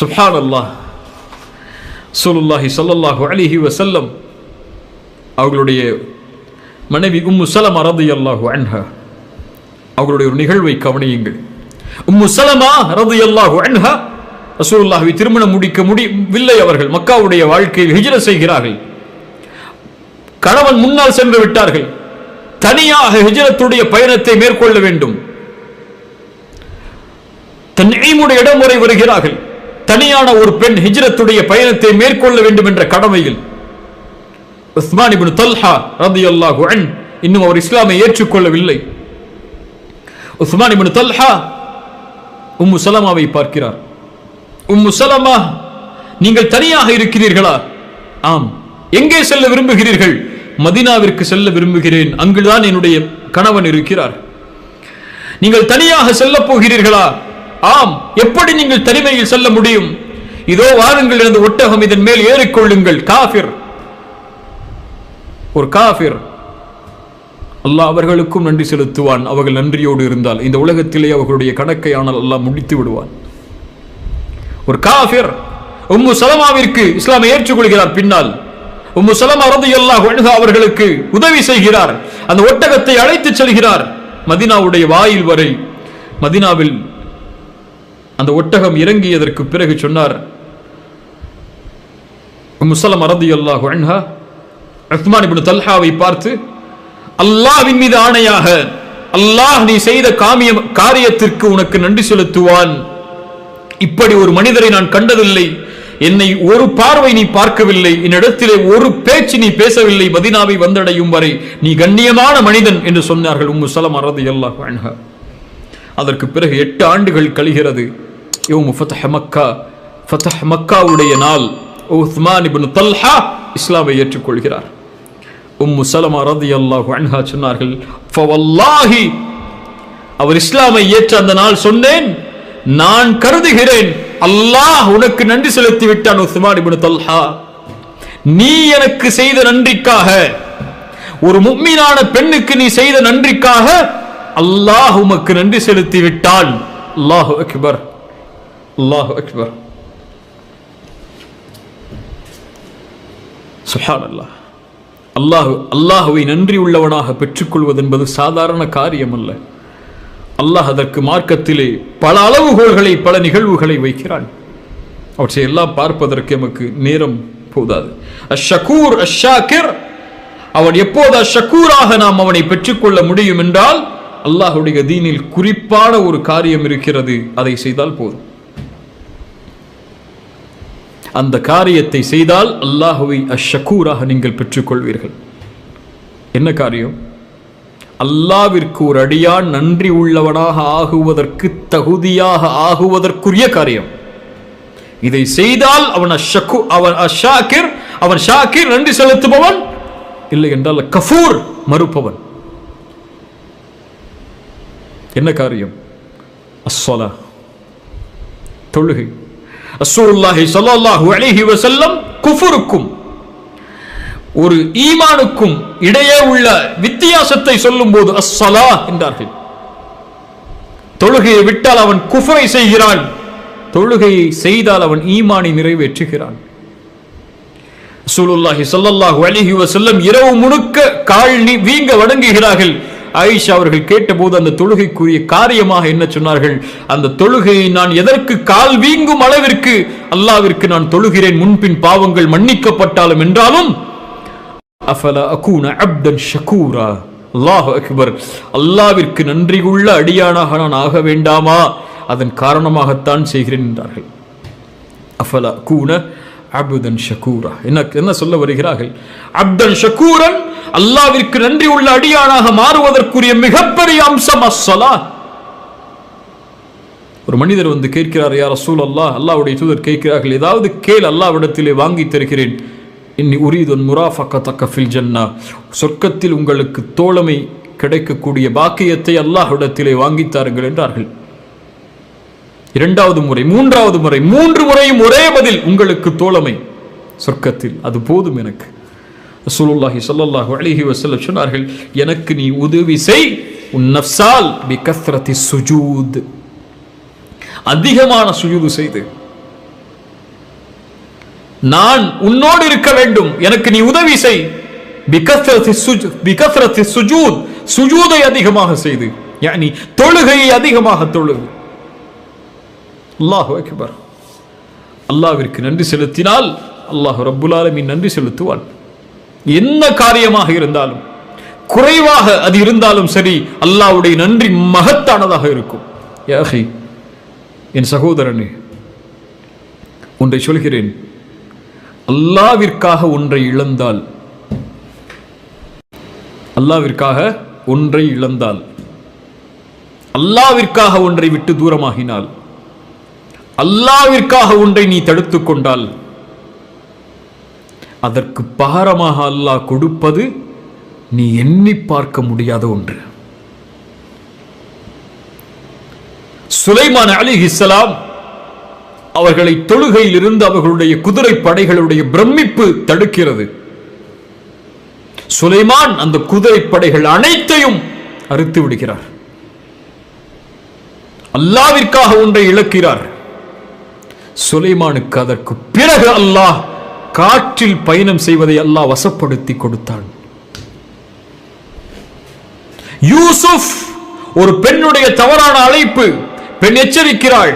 சுஹான் அல்லாஹ் சூலுல்லாஹி சல்லாஹு அலிஹி வசல்லம் அவர்களுடைய மனைவி உம்மு அரது அல்லாஹ் அன்ஹா அவர்களுடைய ஒரு நிகழ்வை கவனியுங்கள். உம்மு சலமா ரதியல்லாஹு அன்ஹா ரசூலுல்லாஹி திருமணம் முடிக்க முடியவில்லை அவர்கள். மக்காவுடைய வாழ்க்கையில் ஹிஜர செய்கிறார்கள். கணவன் முன்னால் சென்று விட்டார்கள். தனியாக ஹிஜரத்துடைய பயணத்தை மேற்கொள்ள வேண்டும். தன்ஈமுடைய இடம் வரை வருகிறார்கள். தனியான ஒரு பெண் ஹிஜ்ரத்துடைய பயணத்தை மேற்கொள்ள வேண்டும் என்ற கடமையில் உஸ்மான் இபின் தல்ஹா ரலியல்லாஹு அன் இன்னும் அவர் இஸ்லாமை ஏற்றுக்கொள்ளவில்லை. உஸ்மான் இபின் தல்ஹா உம்மு சலமாவை பார்க்கிறார். உம்மு சலமா நீங்கள் தனியாக இருக்கிறீர்களா? ஆம். எங்கே செல்ல விரும்புகிறீர்கள்? மதினாவிற்கு செல்ல விரும்புகிறேன். அங்குதான் என்னுடைய கணவன் இருக்கிறார். நீங்கள் தனியாக செல்ல போகிறீர்களா? ஆம் எப்படி நீங்கள் தனிமையில் செல்ல முடியும்? இதோ வாருங்கள் எனது ஒட்டகம் இதன் மேல் ஏறிக்கொள்ளுங்கள். காஃபிர். ஒரு காஃபிர். அல்லாஹ் அவர்களுக்கும் நன்றி செலுத்துவான். அவர்கள் நன்றியோடு இருந்தால் இந்த உலகத்திலே அவர்களுடைய கணக்கை ஆனால் அல்லாஹ் முடித்து விடுவான். ஒரு காஃபிர். உம்மு சலமாவிற்கு இஸ்லாமை ஏற்றுக்கொள்கிறார் பின்னால். உம்மு சலமா ரலியல்லாஹு அன்ஹா அவர்களுக்கு உதவி செய்கிறார். அந்த ஒட்டகத்தை அழைத்துச் செல்கிறார். மதினாவுடைய வாயில் வரை. மதினாவில் அந்த ஒட்டகம் இறங்கியதற்கு பிறகு சொன்னார் முசலம் அரதி அல்லாஹ் அன்ஹா உஸ்மான் இப்னு தல்ஹாவை பார்த்து அல்லாவின் மீது ஆணையாக அல்லாஹ் நீ செய்த காமியம் காரியத்திற்கு உனக்கு நன்றி செலுத்துவான். இப்படி ஒரு மனிதரை நான் கண்டதில்லை. என்னை ஒரு பார்வை நீ பார்க்கவில்லை. என்னிடத்திலே ஒரு பேச்சு நீ பேசவில்லை. மதினாவை வந்தடையும் வரை நீ கண்ணியமான மனிதன் என்று சொன்னார்கள் உம்மு சலம் அறது அல்லாஹ் அதற்கு பிறகு எட்டு ஆண்டுகள் கழிகிறது. யோமு ஃபதஹ் மக்கா ஃபதஹ் மக்காவுடைய நாள் உஸ்மான் இப்னு தல்ஹா இஸ்லாமை ஏற்றுக்கொள்கிறார் உம்மு சலமா ரதியல்லாஹு அன்ஹா சொன்னார்கள் ஃபவல்லாஹி அவர் இஸ்லாமை ஏற்ற அந்த நாள் சொன்னேன் நான் கருதுகிறேன் அல்லாஹ் உனக்கு நன்றி செலுத்தி விட்டான் உஸ்மான் இப்னு தல்ஹா நீ எனக்கு செய்த நன்றிக்காக ஒரு முக்மீனான பெண்ணுக்கு நீ செய்த நன்றிக்காக அல்லாஹ் உமக்கு நன்றி செலுத்தி விட்டான். அல்லாஹு அக்பர். அல்லாஹு அக்பர் சுஹானல்லாஹ் அல்லாஹ் அல்லாஹுவை நன்றி உள்ளவனாக பெற்றுக்கொள்வது என்பது சாதாரண காரியம் அல்ல அல்லாஹ் அதற்கு மார்க்கத்திலே பல அளவுகோல்களை பல நிகழ்வுகளை வைக்கிறான். அவற்றை எல்லாம் பார்ப்பதற்கு எமக்கு நேரம் போதாது. அஷக்கூர் அஷாக்கிர் அவன் எப்போது அஷக்கூராக நாம் அவனை பெற்றுக்கொள்ள முடியும் என்றால் அல்லாஹுடைய தீனில் குறிப்பான ஒரு காரியம் இருக்கிறது. அதை செய்தால் போதும். அந்த காரியத்தை செய்தால் அல்லாஹுவை அஷக்கூராக நீங்கள் பெற்றுக்கொள்வீர்கள். என்ன காரியம்? அல்லாவிற்கு ஒரு அடியான் நன்றி உள்ளவனாக ஆகுவதற்கு தகுதியாக ஆகுவதற்குரிய காரியம். இதை செய்தால் அவன் அஷக்கு அவன் அஷாக்கிர் அவன் ஷாக்கிர் நன்றி செலுத்துபவன் இல்லை என்றால் கஃபூர் மறுப்பவன். என்ன காரியம்? அஸ்வலா தொழுகை. ரசூல்லாஹி சல்லாஹூ அலிஹி வசல்லம் குஃபுருக்கும் ஒரு ஈமானுக்கும் இடையே உள்ள வித்தியாசத்தை சொல்லும்போது அஸ்ஸலா என்றார்கள். தொழுகையை விட்டால் அவன் குஃபரை செய்கிறான். தொழுகையை செய்தால் அவன் ஈமானை நிறைவேற்றுகிறான். சூலுல்லாஹி சல்லாஹூ அலிஹி வசல்லம் இரவு முழுக்க கால் வீங்க வணங்குகிறார்கள். ஆயிஷா அவர்கள் கேட்டபோது அந்த தொழுகைக்குரிய காரியமாக என்ன சொன்னார்கள்? அந்த தொழுகையை நான் எதற்கு கால் வீங்கும் அளவிற்கு அல்லாவிற்கு நான் தொழுகிறேன். முன்பின் பாவங்கள் மன்னிக்கப்பட்டாலும் என்றாலும் அஃபல அகூன அப்தன் ஷகூரா? அல்லாஹ் அக்பர். அல்லாவிற்கு நன்றி உள்ள அடியானாக நான் ஆக வேண்டாமா? அதன் காரணமாகத்தான் செய்கிறேன் என்றார்கள். அஃபல அகூன அபுதன் ஷகூரா. என்ன என்ன சொல்ல வருகிறார்கள்? அப்தன் ஷகூரன் அல்லாவிற்கு நன்றி உள்ள அடியானாக மாறுவதற்குரிய மிகப்பெரிய அம்சம் அஸ்ஸலா. ஒரு மனிதர் வந்து கேட்கிறார் யார் அசூல் அல்லா அல்லாவுடைய தூதர் கேட்கிறார்கள் ஏதாவது கேள் அல்லாவிடத்திலே வாங்கி தருகிறேன். இன்னி உரீதுன் முராஃபக்க ஃபில் ஜன்னா. சொர்க்கத்தில் உங்களுக்கு தோழமை கிடைக்கக்கூடிய பாக்கியத்தை அல்லாஹ்விடத்திலே வாங்கித் தாருங்கள் என்றார்கள். இரண்டாவது முறை மூன்றாவது முறை மூன்று முறையும் ஒரே பதில் உங்களுக்கு தோழமை. சொர்க்கத்தில் அது போதும் எனக்கு. ரசூலுல்லாஹி ஸல்லல்லாஹு அலைஹி வஸல்லம் சொன்னார்கள் எனக்கு நீ உதவி செய் உன் நஃப்சால் பி கஸ்ரத்தி சுஜூத். அதிகமான சுஜூது செய்து. நான் உன்னோடு இருக்க வேண்டும் எனக்கு நீ உதவி செய். பிகத்ரத்தி சுஜ் பிகத்ரத்தி சுஜூத். சுஜூதை அதிகமாக செய்து யானி தொழுகையை அதிகமாக தொழுகு அல்லாஹ் அக்பர். அல்லாஹிற்கு நன்றி செலுத்தினால் அல்லாஹ் ரப்புல் நன்றி செலுத்துவான். என்ன காரியமாக இருந்தாலும் குறைவாக அது இருந்தாலும் சரி அல்லாஹ்வுடைய நன்றி மகத்தானதாக இருக்கும். யாஹி என் சகோதரனே ஒன்றை சொல்கிறேன். அல்லாவிற்காக ஒன்றை இழந்தால் அல்லாவிற்காக ஒன்றை இழந்தால் அல்லாவிற்காக ஒன்றை விட்டு தூரமாகினால் அல்லாவிற்காக ஒன்றை நீ தடுத்து கொண்டால் அதற்கு பாரமாக அல்லாஹ் கொடுப்பது நீ எண்ணி பார்க்க முடியாத ஒன்று. சுலைமான் அலி இஸ்லாம் அவர்களை தொழுகையில் இருந்து அவர்களுடைய குதிரை படைகளுடைய பிரமிப்பு தடுக்கிறது. சுலைமான் அந்த குதிரை படைகள் அனைத்தையும் அறுத்து விடுகிறார். அல்லாவிற்காக ஒன்றை இழக்கிறார். சுலைமானுக்கு அதற்கு பிறகு அல்லாஹ் காற்றில் பயணம் செய்வதை அல்லாஹ் வசப்படுத்தி கொடுத்தான். யூசுப் ஒரு பெண்ணுடைய தவறான அழைப்பு. பெண் எச்சரிக்கிறாள்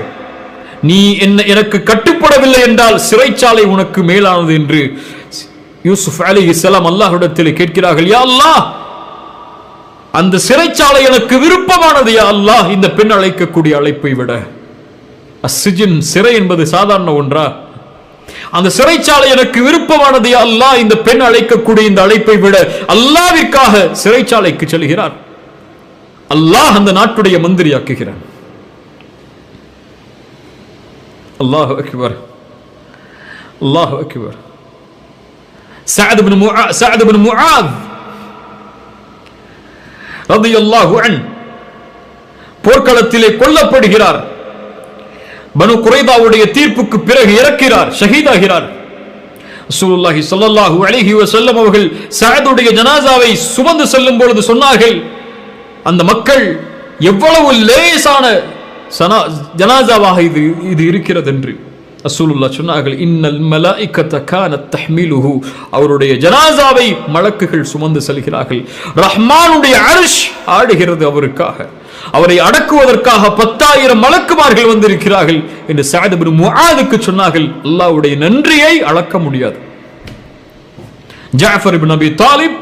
நீ என்ன எனக்கு கட்டுப்படவில்லை என்றால் சிறைச்சாலை உனக்கு மேலானது என்று யூசுப் அலி இஸ்லாம் அல்லாஹிடத்தில் கேட்கிறார்கள் யா அல்லாஹ் அந்த சிறைச்சாலை எனக்கு விருப்பமானது யா அல்லாஹ். இந்த பெண் அழைக்கக்கூடிய அழைப்பை விட அஸ்ஸிஜின் சிறை என்பது சாதாரண ஒன்றா அந்த சிறைச்சாலை எனக்கு விருப்பமானது யா அல்லாஹ் இந்த பெண் அழைக்கக்கூடிய இந்த அழைப்பை விட அல்லாவிற்காக சிறைச்சாலைக்கு செல்கிறார் அல்லாஹ் அந்த நாட்டுடைய மந்திரியாக்குகிறான் அல்லாஹ் அக்பர் அல்லாஹ் அக்பர் سعد بن معاذ سعد بن معاذ رضي الله عنه போர்க்களத்திலே கொல்லப்படுகிறார் பனு குறைதாவுடைய தீர்ப்புக்கு பிறகு இறக்கிறார் ஷஹீதாகிறார். ரசூலுல்லாஹி ஸல்லல்லாஹு அலைஹி வஸல்லம் அவர்கள் சஅதுடைய ஜனாசாவை சுமந்து செல்லும் பொழுது சொன்னார்கள் அந்த மக்கள் எவ்வளவு லேசான சனா- ஜனாசாவாக இது இது இருக்கிறது என்று அசூலுல்லா சொன்னார்கள் இன்னல் மலாய்க்கத்த கான தஹ்மிலுஹு. அவருடைய ஜனாசாவை மலக்குகள் சுமந்து செல்கிறார்கள். ரஹ்மானுடைய அரிஷ் ஆடுகிறது அவருக்காக. அவரை அடக்குவதற்காக பத்தாயிரம் மலக்குமார்கள் வந்திருக்கிறார்கள் என்று சஅத் இப்னு சொன்னார்கள். அல்லாஹ்வுடைய நன்றியை அளக்க முடியாது. ஜாஃபர் இப்னு அபி தாலிப்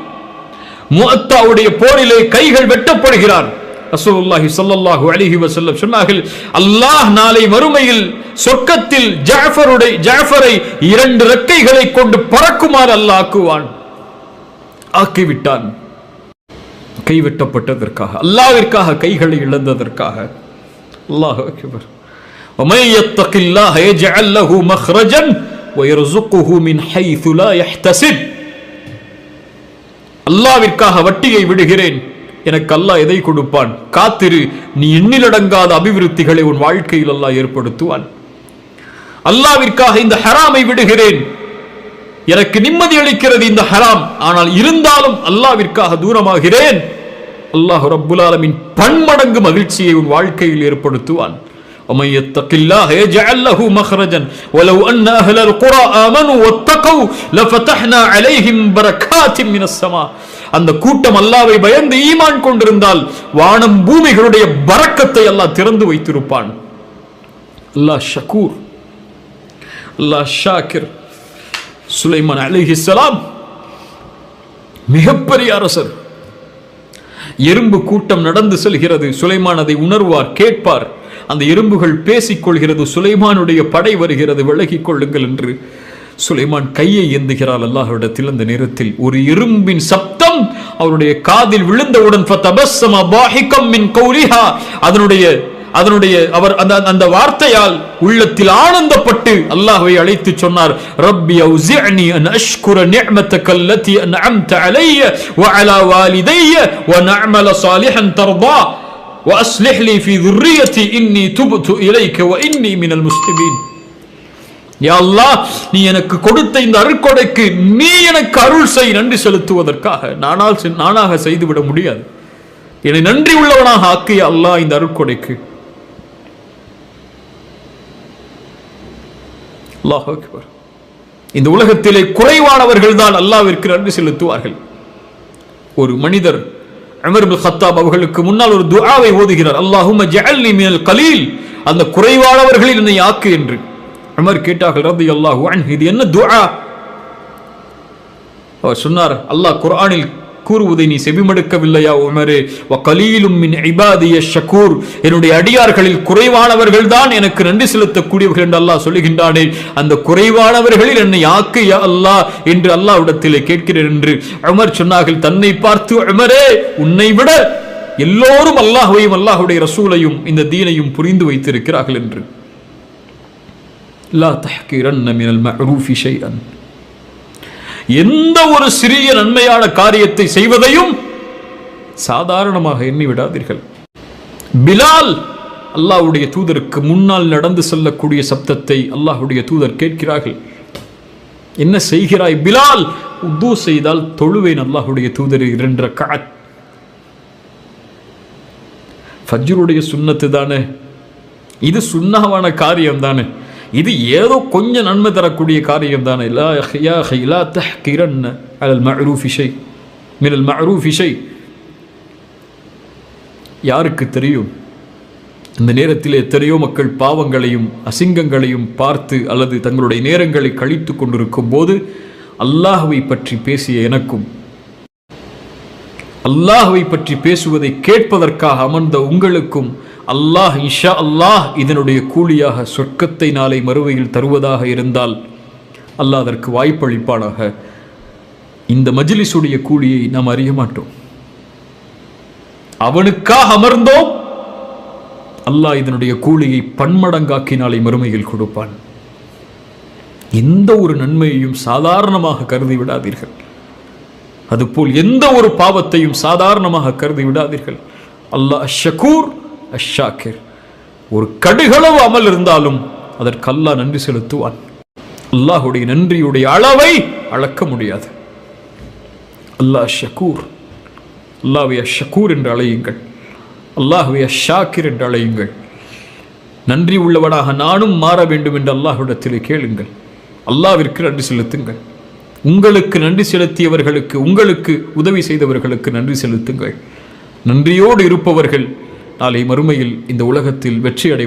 முஅத்தாவுடைய போரிலே கைகள் வெட்டப்படுகிறார். ரசூலுல்லாஹி ஸல்லல்லாஹு அலைஹி வஸல்லம் சொன்னார்கள் அல்லாஹ் நாளை மறுமையில் சொர்க்கத்தில் ஜாஃபருடைய ஜாஃபரை இரண்டு ரெக்கைகளை கொண்டு பறக்குமாறு அல்லாஹ் ஆக்குவான் ஆக்கிவிட்டான். கைவிட்டப்பட்டதற்காக அல்லாவிற்காக கைகளை இழந்ததற்காக அல்லாஹ் அக்பர் ومن يتق الله يجعل له مخرجا ويرزقه من حيث لا يحتسب அல்லாவிற்காக வட்டியை விடுகிறேன் எனக்கு அல்லாஹ் எதை கொடுப்பான் காத்திரு நீ எண்ணிலடங்காத அபிவிருத்திகளை உன் வாழ்க்கையில் அல்லாஹ் ஏற்படுத்துவான் அல்லாவிற்காக இந்த ஹராமை விடுகிறேன் எனக்கு நிம்மதி அளிக்கிறது இந்த ஹராம் ஆனால் இருந்தாலும் அல்லாவிற்காக தூரமாகிறேன் அல்லாஹ் ரப்புல் ஆலமீன் பன்மடங்கு மகிழ்ச்சியை உன் வாழ்க்கையில் ஏற்படுத்துவான் ومن يتق الله يجعل له مخرجا ولو أن أهل القرى آمنوا واتقوا لفتحنا عليهم بركات من السماء அந்த கூட்டம் அல்லாவை பயந்து ஈமான் கொண்டிருந்தால் வானம் பூமிகளுடைய பரக்கத்தை அல்லாஹ் திறந்து வைத்திருப்பான் அல்லாஹ் ஷக்கூர் அல்லாஹ் ஷாக்கிர் சுலைமான் அலிஹிஸ்ஸலாம் மிகப்பெரிய அரசர் எறும்பு கூட்டம் நடந்து செல்கிறது. சுலைமான் அதை உணர்வார் கேட்பார். அந்த எறும்புகள் பேசிக்கொள்கிறது. சுலைமானுடைய படை வருகிறது. விலகிக் கொள்ளுங்கள் என்று சுலைமான் கையை ஏந்துகிறாள். அல்லாஹ்விடத்தில் அந்த நேரத்தில் ஒரு எறும்பின் சப்தம் அவருடைய காதில் விழுந்தவுடன் அதனுடைய அதனுடைய அவர் அந்த அந்த வார்த்தையால் உள்ளத்தில் ஆனந்தப்பட்டு அல்லாஹ்வை அழைத்து சொன்னார் ரப்பி அவுசிஅனி அன் அஷ்குர நிஅமத்தக அல்லதி அன்அம்த அலைய வஅலா வாலிதைய ونعمل صالحا ترضى واصلح لي في ذريتي اني تبت اليك واني من المسلمين யா அல்லாஹ் நீ எனக்கு கொடுத்த இந்த அருட்கொடைக்கு நீ எனக்கு அருள் செய் நன்றி செலுத்துவதற்காக நானால் செ- நானாக செய்துவிட முடியாது என்னை நன்றி உள்ளவனாக ஆக்கிய அல்லாஹ் இந்த அருட்கொடைக்கு அல்லாஹ் அக்பர். இந்த உலகத்திலே குறைவானவர்கள் தான் அல்லாவிற்கு நன்றி செலுத்துவார்கள். ஒரு மனிதர் அமர் ஹத்தாப் அவர்களுக்கு முன்னால் ஒரு துஆவை ஓதுகிறார். அல்லாஹும் ஜஅல்னி மினல் கலீல். அந்த குறைவானவர்களில் என்னை ஆக்கு என்று. அமர் கேட்டார்கள் ரபி அல்லாஹு இது என்ன துஆ? அவர் சொன்னார் அல்லாஹ் குர்ஆனில் கூறுவதை நீ செவிமடுக்கவில்லையா உமரே? கலீலும் மின் இபாதிய ஷக்கூர் என்னுடைய அடியார்களில் குறைவானவர்கள் தான் எனக்கு நன்றி செலுத்தக்கூடியவர்கள் என்று அல்லாஹ் சொல்லுகின்றானே. அந்த குறைவானவர்களில் என்னை ஆக்கு அல்லாஹ் என்று அல்லாஹ்விடத்திலே கேட்கிறேன் என்று அமர் சொன்னார்கள். தன்னை பார்த்து அமரே உன்னை விட எல்லோரும் அல்லாஹையும் அல்லாஹுடைய ரசூலையும் இந்த தீனையும் புரிந்து வைத்திருக்கிறார்கள் என்று. லா தஹ்கிரன்ன மினல் மஹ்ரூஃபி ஷைஅன். எந்த ஒரு சிறிய நன்மையான காரியத்தை செய்வதையும் சாதாரணமாக எண்ணி விடாதீர்கள் பிலால் அல்லாஹுடைய தூதருக்கு முன்னால் நடந்து செல்லக்கூடிய சப்தத்தை அல்லாஹுடைய தூதர் கேட்கிறார்கள். என்ன செய்கிறாய் பிலால்? உது செய்தால் தொழுவேன் அல்லாஹுடைய தூதர் இரண்டு காத் ஃபஜ்ருடைய சுன்னத்து தானே இது சுண்ணாவான காரியம் தானே? இது ஏதோ கொஞ்சம் நன்மை தரக்கூடிய காரியம் தானே. யா மினல் யாருக்கு தெரியும்? இந்த நேரத்தில் எத்தனையோ மக்கள் பாவங்களையும் அசிங்கங்களையும் பார்த்து அல்லது தங்களுடைய நேரங்களை கழித்து கொண்டிருக்கும் போது அல்லாஹுவை பற்றி பேசிய எனக்கும் அல்லாஹுவை பற்றி பேசுவதை கேட்பதற்காக அமர்ந்த உங்களுக்கும் அல்லாஹ் இஷா அல்லாஹ் இதனுடைய கூலியாக சொர்க்கத்தை நாளை மறுவையில் தருவதாக இருந்தால் அல்லாஹ் அதற்கு வாய்ப்பளிப்பானாக. இந்த மஜ்லிஸுடைய கூலியை நாம் அறிய மாட்டோம். அவனுக்காக அமர்ந்தோம். அல்லாஹ் இதனுடைய கூலியை பன்மடங்காக்கி நாளை மறுமையில் கொடுப்பான். எந்த ஒரு நன்மையையும் சாதாரணமாக கருதி விடாதீர்கள். அதுபோல் எந்த ஒரு பாவத்தையும் சாதாரணமாக கருதி விடாதீர்கள். அல்லாஹ் ஷக்கூர் அஷாக்கிர். ஒரு கடுகளவு அமல் இருந்தாலும் அதற்கு அல்லாஹ் நன்றி செலுத்துவான். அல்லாஹுடைய நன்றியுடைய அளவை அளக்க முடியாது. அல்லாஹ் ஷக்கூர் அல்லாஹ்வை ஷக்கூர் என்று அழையுங்கள். அல்லாஹ்வை ஷாக்கிர் என்று அழையுங்கள். நன்றி உள்ளவனாக நானும் மாற வேண்டும் என்று அல்லாஹ்விடத்தில் கேளுங்கள். அல்லாவிற்கு நன்றி செலுத்துங்கள். உங்களுக்கு நன்றி செலுத்தியவர்களுக்கு உங்களுக்கு உதவி செய்தவர்களுக்கு நன்றி செலுத்துங்கள். நன்றியோடு இருப்பவர்கள் நாளை மறுமையில் இந்த உலகத்தில் வெற்றியடை